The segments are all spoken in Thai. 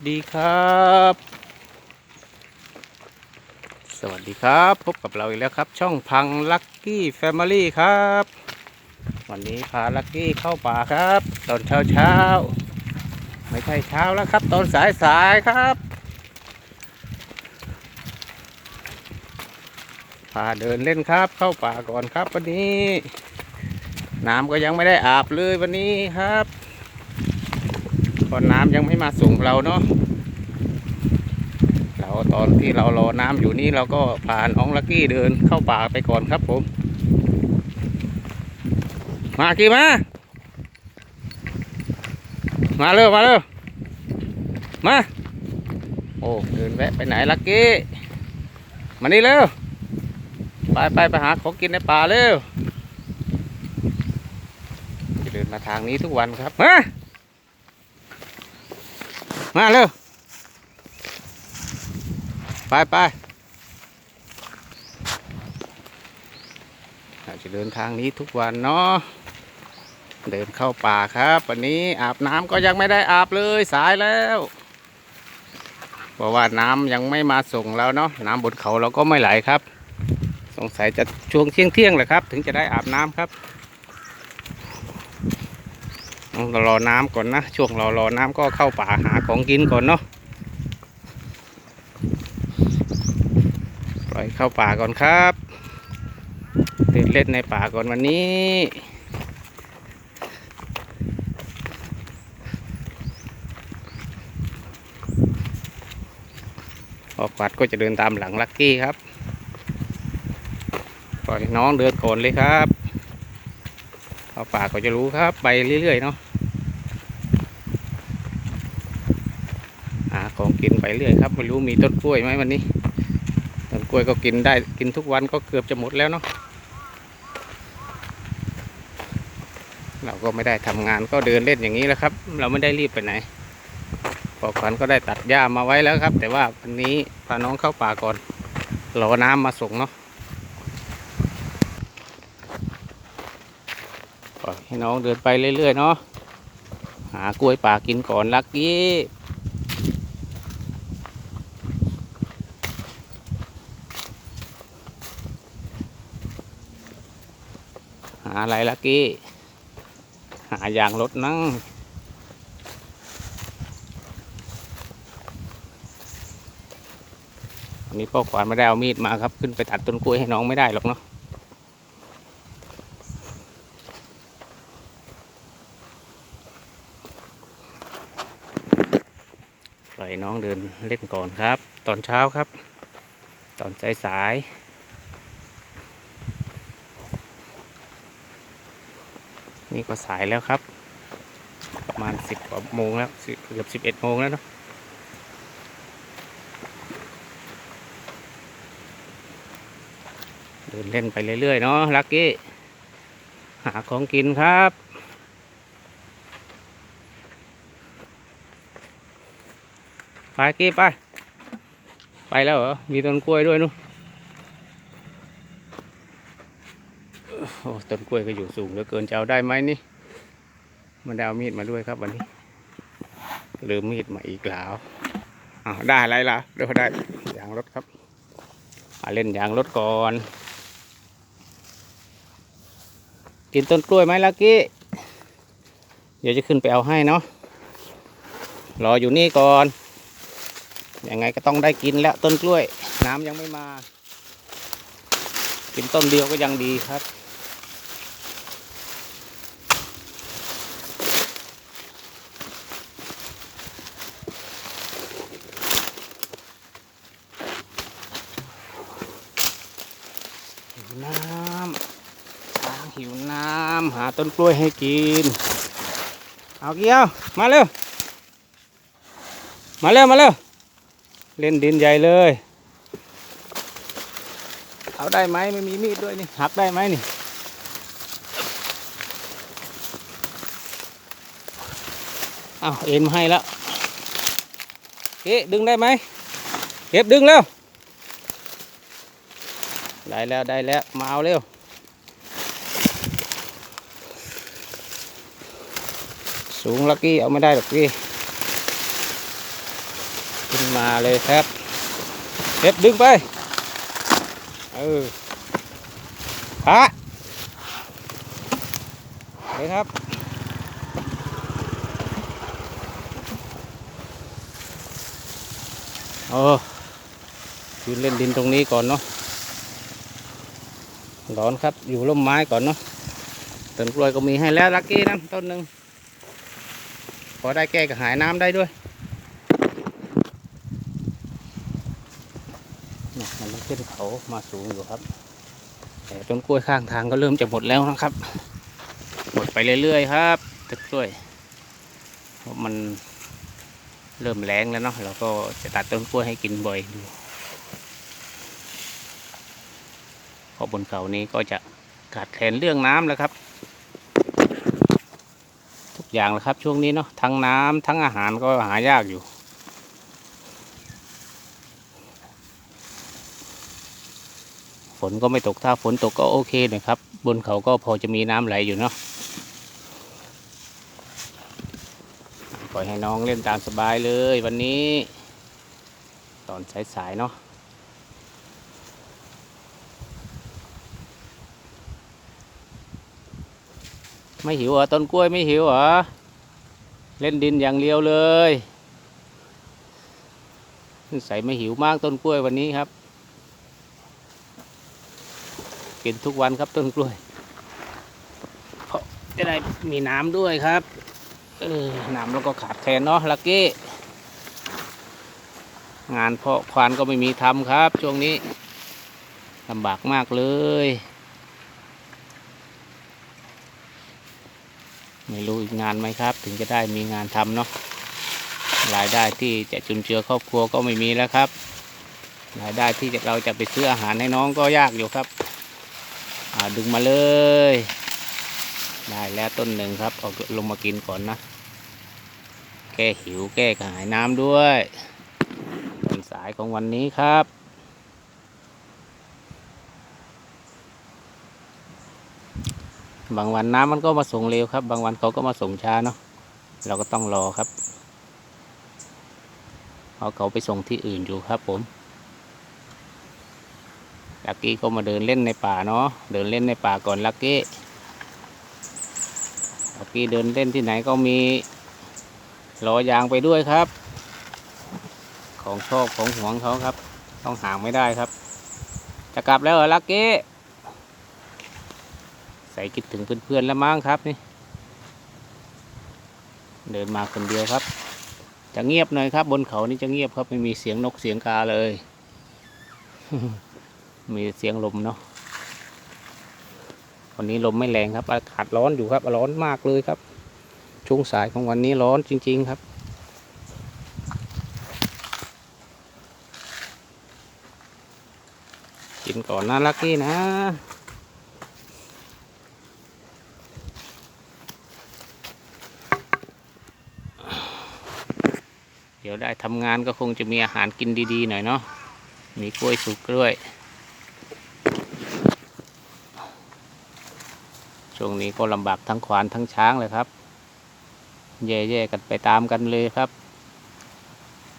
ดีครับ สวัสดีครับ พบกับเราอีกแล้วครับ ช่องพังลักกี้แฟมิลี่ครับ วันนี้พาลักกี้เข้าป่าครับ ตอนเช้าเช้าไม่ใช่เช้าแล้วครับ ตอนสายสายครับ พาเดินเล่นครับเข้าป่าก่อนครับวันนี้ น้ำก็ยังไม่ได้อาบเลยวันนี้ครับ เพราะน้ำยังไม่มาส่งเราเนาะเราตอนที่เรารอน้ำอยู่นี่เราก็พาน้องลักกี้เดินเข้าป่าไปก่อนครับผม มากี่มามาเร็วมาเร็วมา โอ้เดินแวะไปไหนลักกี้ มานี่เร็ว ไปไปไปหาของกินในป่าเร็ว จะเดินมาทางนี้ทุกวันครับมา มาเร็ว ไปไปเราจะเดินทางนี้ทุกวันเนาะ เดินเข้าป่าครับ วันนี้อาบน้ำก็ยังไม่ได้อาบเลยสายแล้วเพราะว่าน้ำยังไม่มาส่งแล้วเนาะ น้ำบนเขาเราก็ไม่ไหลครับ สงสัยจะช่วงเที่ยงเที่ยงๆแหละครับ ถึงจะได้อาบน้ำครับ ต้องรอน้ำก่อนนะ ช่วงรอรอน้ำก็เข้าป่าหาของกินก่อนเนาะปล่อยเข้าป่าก่อนครับเดินเล่นในป่าก่อนวันนี้ออกปัดก็จะเดินตามหลังลักกี้ครับ ปล่อยน้องเดินก่อนเลยครับเข้าป่าก็จะรู้ครับ ไปเรื่อยๆเนาะหา ของกินไปเรื่อยครับไม่รู้มีต้นกล้วยไหมวันนี้ต้นกล้วยก็กินได้กินทุกวันก็เกือบจะหมดแล้วเนาะเราก็ไม่ได้ทำงานก็เดินเล่นอย่างนี้แหล้วครับ เราไม่ได้รีบไปไหนปอกขวัญก็ได้ตัดหญ้ามาไว้แล้วครับ แต่ว่าวันนี้พาน้องเข้าป่าก่อนรอน้ำมาส่งเนาะปล่อยให้น้องเดินไปเรื่อยๆเนาะหากล้วยป่ากินก่อนลักกี้ อะไรลักกี้ หายางรถนั่งวันนี้พ่อขวานไม่ได้เอามีดมาครับ ขึ้นไปตัดต้นกล้วยให้น้องไม่ได้หรอกเนาะปล่อยน้องเดินเล่นก่อนครับ ตอนเช้าครับ ตอนสายสาย นี่ก็สายแล้วครับ ประมาณสิบกว่าโมงแล้วเกือบสิบเอ็ดโมงแล้วเนาะเดินเล่นไปเรื่อยๆเนาะลักกี้หาของกินครับไปกี้ไป ไปแล้วเหรอ มีต้นกล้วยด้วยนู้น อ้ต้นกล้วยก็อยู่สูงเหลือเกินจะเอาได้ไหมนี่ มันได้เอามีดมาด้วยครับวันนี้ลืมมีดมาอีกแล้วอ้าวได้อะไรล่ะเดี๋ยวได้ยางรถครับมาเล่นยางรถก่อน กินต้นกล้วยไหมลักกี้ เดี๋ยวจะขึ้นไปเอาให้เนาะรออยู่นี่ก่อนยังไงก็ต้องได้กินแล้วต้นกล้วย น้ำยังไม่มา กินต้นเดียวก็ยังดีครับ หิวน้ำช้างหิว น้ำหาต้นกล้วยให้กิน เอาเกี้ยวมาเร็ว มาเร็ว มาเร็ว เล่นดินใหญ่เลย เอาได้ไหมไม่มีมีดด้วยนี่หักได้ไหมนี่เอาเอ็นมาให้แล้วเอ๊ะดึงได้ไหมเก็บดึงเร็วได้แล้วได้แล้วมาเอาเร็ว สูงลักกี้เอาไม่ได้หรอกพี่ขึ้นมาเลยครับเด็ดดึงไป เออพระเลยครับ โอ้ยืนเล่นดินตรงนี้ก่อนเนาะร้อนครับ อยู่ร่มไม้ก่อนเนาะต้นกล้วยก็มีให้แล้วลักกี้นะต้นหนึ่ง พอได้แก้กระหายน้ำได้ด้วยเนี่ยมันต้องขึ้นเขามาสูงอยู่ครับ แต่ต้นกล้วยข้างทางก็เริ่มจะหมดแล้วนะครับ หมดไปเรื่อยๆครับต้นกล้วยเพราะมันเริ่มแรงแล้วเนาะเราก็จะตัดต้นกล้วยให้กินบ่อยดูเพราะบนเขานี้ก็จะขาดแคลนเรื่องน้ำแล้วครับ อย่างแล้วครับ ช่วงนี้เนาะทั้งน้ำทั้งอาหารก็หายากอยู่ ฝนก็ไม่ตกถ้าฝนตกก็โอเคนะครับ บนเขาก็พอจะมีน้ำไหลอยู่เนาะปล่อยให้น้องเล่นตามสบายเลยวันนี้ ตอนสายๆเนาะ ไม่หิวเหรอต้นกล้วยไม่หิวเหรอ เล่นดินอย่างเดียวเลยใส่ไม่หิวมากต้นกล้วยวันนี้ครับ กินทุกวันครับต้นกล้วยเพราะจะได้มีน้ำด้วยครับเออน้ำแล้วก็ขาดแคลนเนาะลักกี้งานเพาะควานก็ไม่มีทำครับ ช่วงนี้ลำบากมากเลย ไม่รู้อีกงานไหมครับ ถึงจะได้มีงานทำเนาะรายได้ที่จะจุนเจือครอบครัวก็ไม่มีแล้วครับรายได้ที่เราจะไปซื้ออาหารให้น้องก็ยากอยู่ครับดึงมาเลย ได้แล้วต้นหนึ่งครับเอาลงมากินก่อนนะ แก้หิวแก้กระหายน้ำด้วยต้นสายของวันนี้ครับ บางวันน้ำมันก็มาส่งเร็วครับ บางวันเขาก็มาส่งช้าเนาะเราก็ต้องรอครับเพราะเขาไปส่งที่อื่นอยู่ครับผมลักกี้ก็มาเดินเล่นในป่าเนาะเดินเล่นในป่าก่อนลักกี้ลักกี้เดินเล่นที่ไหนก็มีล้อยางไปด้วยครับ ของชอบของห่วงเขาครับ ต้องห่างไม่ได้ครับ จะกลับแล้วเหรอลักกี้ ใส่คิดถึงเพื่อนๆแล้วมั้งครับนี่ เดินมาคนเดียวครับ จะเงียบหน่อยครับ บนเขานี่จะเงียบครับไม่มีเสียงนกเสียงกาเลย มีเสียงลมเนาะวันนี้ลมไม่แรงครับ อากาศร้อนอยู่ครับ ร้อนมากเลยครับ ช่วงสายของวันนี้ร้อนจริง ๆครับกินก่อนนะลักกี้นะ ดี๋ยวได้ทำงานก็คงจะมีอาหารกินดีๆหน่อยเนาะมีกล้วยสุกด้วย ช่วงนี้ก็ลำบากทั้งควานทั้งช้างเลยครับ แย่ๆกันไปตามกันเลยครับ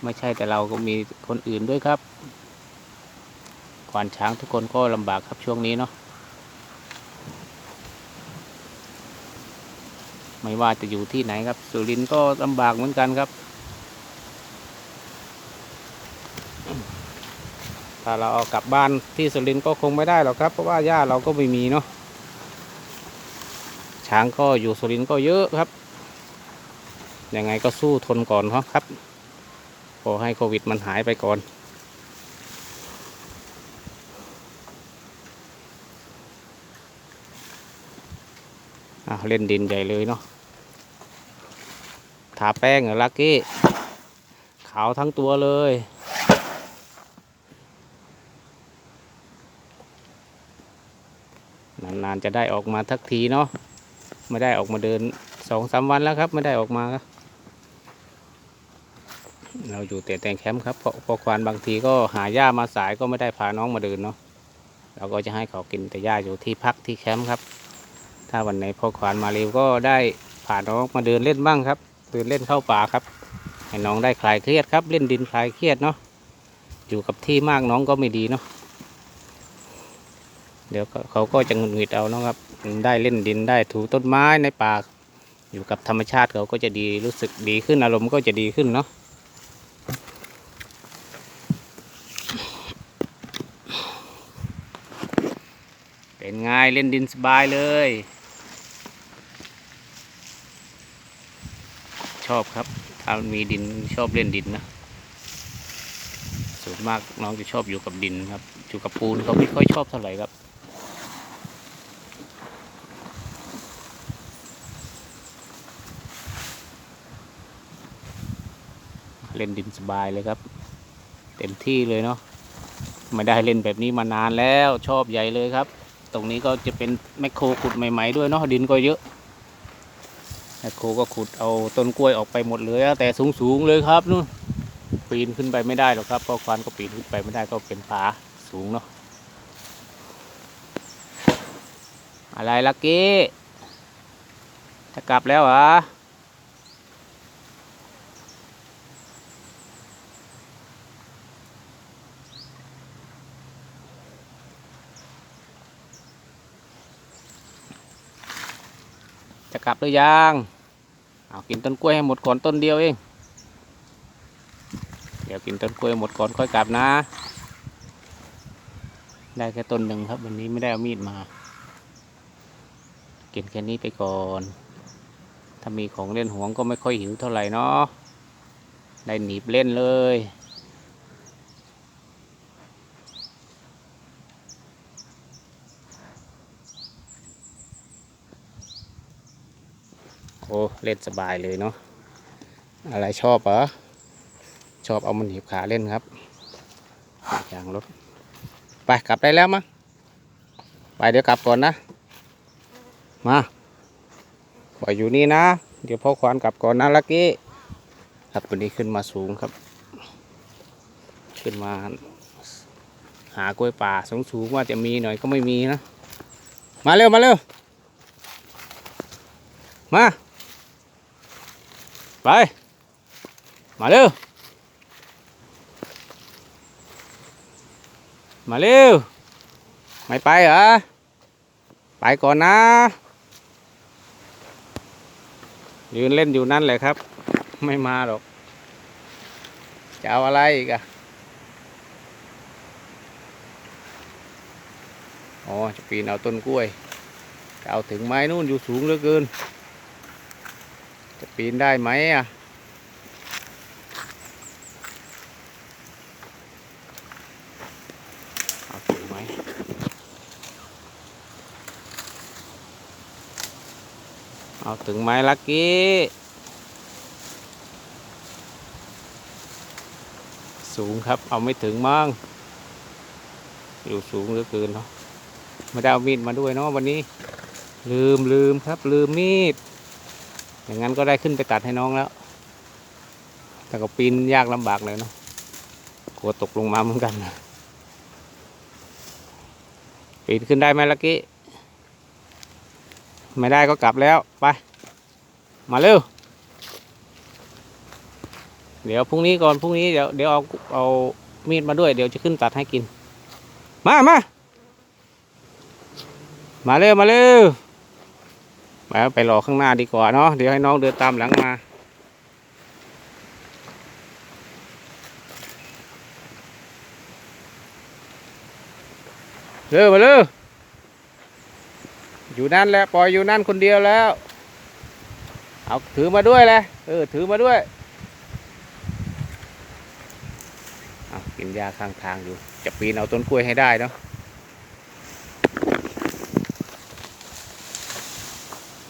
ไม่ใช่แต่เราก็มีคนอื่นด้วยครับควานช้างทุกคนก็ลำบากครับช่วงนี้เนาะไม่ว่าจะอยู่ที่ไหนครับ สุรินทร์ก็ลำบากเหมือนกันครับ ถ้าเราเอากลับบ้านที่สุรินทร์ก็คงไม่ได้หรอกครับเพราะว่าหญ้าเราก็ไม่มีเนาะช้างก็อยู่สุรินทร์ก็เยอะครับยังไงก็สู้ทนก่อนครับครับขอให้โควิดมันหายไปก่อนอเล่นดินใหญ่เลยเนาะทาแป้งเหรอลักกี้ ขาวทั้งตัวเลย นานๆจะได้ออกมาทักทีเนาะไม่ได้ออกมาเดินสองสามวันแล้วครับ ไม่ได้ออกมา เราอยู่แต่แต่แคมป์ครับเพราะพอควานบางทีก็หาหญ้ามาสายก็ไม่ได้พาน้องมาเดินเนาะเราก็จะให้เขากินแต่หญ้าอยู่ที่พักที่แคมป์ครับ ถ้าวันไหนพอควานมาเร็วก็ได้พาน้องมาเดินเล่นบ้างครับเดินเล่นเข้าป่าครับให้น้องได้คลายเครียดครับ เล่นดินคลายเครียดเนาะอยู่กับที่มากน้องก็ไม่ดีเนาะ เดี๋ยวเขาก็จะหงุดหงิดเอาเนาะครับ ได้เล่นดินได้ถูต้นไม้ในป่าอยู่กับธรรมชาติเขาก็จะดีรู้สึกดีขึ้นอารมณ์ก็จะดีขึ้นเนาะเป็นไงเล่นดินสบายเลย ชอบครับถ้ามีดินชอบเล่นดินนะส่วนมากน้องจะชอบอยู่กับดินครับอยู่กับปูนเขาไม่ค่อยชอบเท่าไหร่ครับ เล่นดินสบายเลยครับ เต็มที่เลยเนาะไม่ได้เล่นแบบนี้มานานแล้วชอบใหญ่เลยครับ ตรงนี้ก็จะเป็นแมคโครขุดใหม่ ๆ ด้วยเนาะดินก็เยอะแมคโครก็ขุดเอาต้นกล้วยออกไปหมดเลยแต่สูงๆเลยครับนู่นปีนขึ้นไปไม่ได้หรอกครับเพราะควานก็ปีนขึ้นไปไม่ได้ก็เป็นผาสูงเนาะอะไรลักกี้จะกลับแล้วเหรอ ลับหรือยังเอากินต้นกล้วยให้หมดก่อนต้นเดียวเอง เดี๋ยวกินต้นกล้วยหมดก่อนค่อยกลับนะ ได้แค่ต้นหนึ่งครับ วันนี้ไม่ได้เอามีดมา กินแค่นี้ไปก่อน ถ้ามีของเล่นห่วงก็ไม่ค่อยหิวเท่าไหร่เนาะได้หนีบเล่นเลย โอ้เล่นสบายเลยเนาะอะไรชอบเหรอชอบเอามันหนีบขาเล่นครับยางรถไปกลับได้แล้วมั้งไปเดี๋ยวกลับก่อนนะมาปล่อยอยู่นี่นะ เดี๋ยวพ่อควานกลับก่อนนะลักกี้ครับวันนี้ขึ้นมาสูงครับ ขึ้นมา หากล้วยป่าสูงสูงๆว่าจะมีหน่อยก็ไม่มีนะ มาเร็วมาเร็วมา ไป มาเร็ว มาเร็ว ไม่ไปเหรอ ไปก่อนนะ ยืนเล่นอยู่นั่นแหละครับ ไม่มาหรอก จะเอาอะไรอีกอะอ๋อ จะปีนเอาต้นกล้วย จะเอาถึงไม้นู่นอยู่สูงเหลือเกิน จะปีนได้ไหมอะเอาถึงไหมเอาถึงไหมลักกี้สูงครับ เอาไม่ถึงมั้งอยู่สูงเหลือเกินเนาะไม่ได้เอามีดมาด้วยเนาะวันนี้ ลืมลืมครับ ลืมมีด อย่างนั้นก็ได้ขึ้นไปตัดให้น้องแล้ว แต่ก็ปีนยากลำบากเลยเนาะกลัวตกลงมาเหมือนกันปีนขึ้นได้ไหมลักกี้ไม่ได้ก็กลับแล้วไป มาเร็ว เดี๋ยวพรุ่งนี้ก่อนพรุ่งนี้เดี๋ยวเดี๋ยวเอาเอามีดมาด้วย เดี๋ยวจะขึ้นตัดให้กิน มามามาเร็ว มาเร็ว ไปไปรอข้างหน้าดีกว่าเนาะเดี๋ยวให้น้องเดินตามหลังมาเร็วมาเร็วอยู่นั่นแหละปล่อยอยู่นั่นคนเดียวแล้ว เอาถือมาด้วยเลยเออถือมาด้วยเอากินยาข้างทางอยู่ จะปีนเอาต้นกล้วยให้ได้เนาะ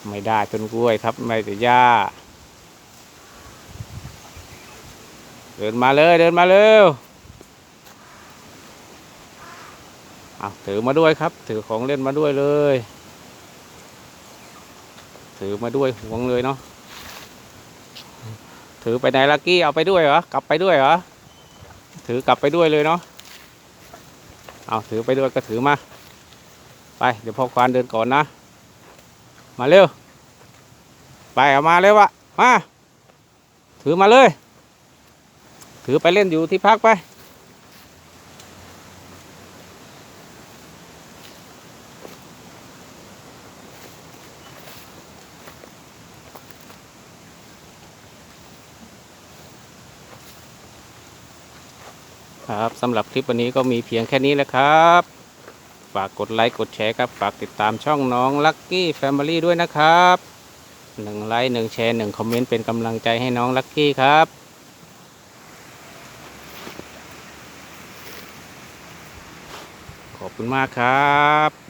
ไม่ได้ต้นกล้วยครับ ไม่แต่หญ้า เดินมาเลยเดินมาเร็วเอาถือมาด้วยครับ ถือของเล่นมาด้วยเลย ถือมาด้วยห่วงเลยเนาะถือไปไหนลักกี้เอาไปด้วยเหรอกลับไปด้วยเหรอถือกลับไปด้วยเลยเนาะเอาถือไปด้วยก็ถือมา ไป เดี๋ยวพ่อควานเดินก่อนนะ มาเร็ว ไปเอามาเร็วอะมา ถือมาเลย ถือไปเล่นอยู่ที่พักไป ครับสำหรับคลิปวันนี้ก็มีเพียงแค่นี้แหละครับ ฝากกดไลค์กดแชร์ครับ ฝากติดตามช่องน้องลั c กี้แฟมิลี่ด้วยนะครับหนึ่งไลค์หนึ่งแชร์หนึ่งคอมเมนต์เป็นกำลังใจให้น้องลั c กี้ครับขอบคุณมากครับ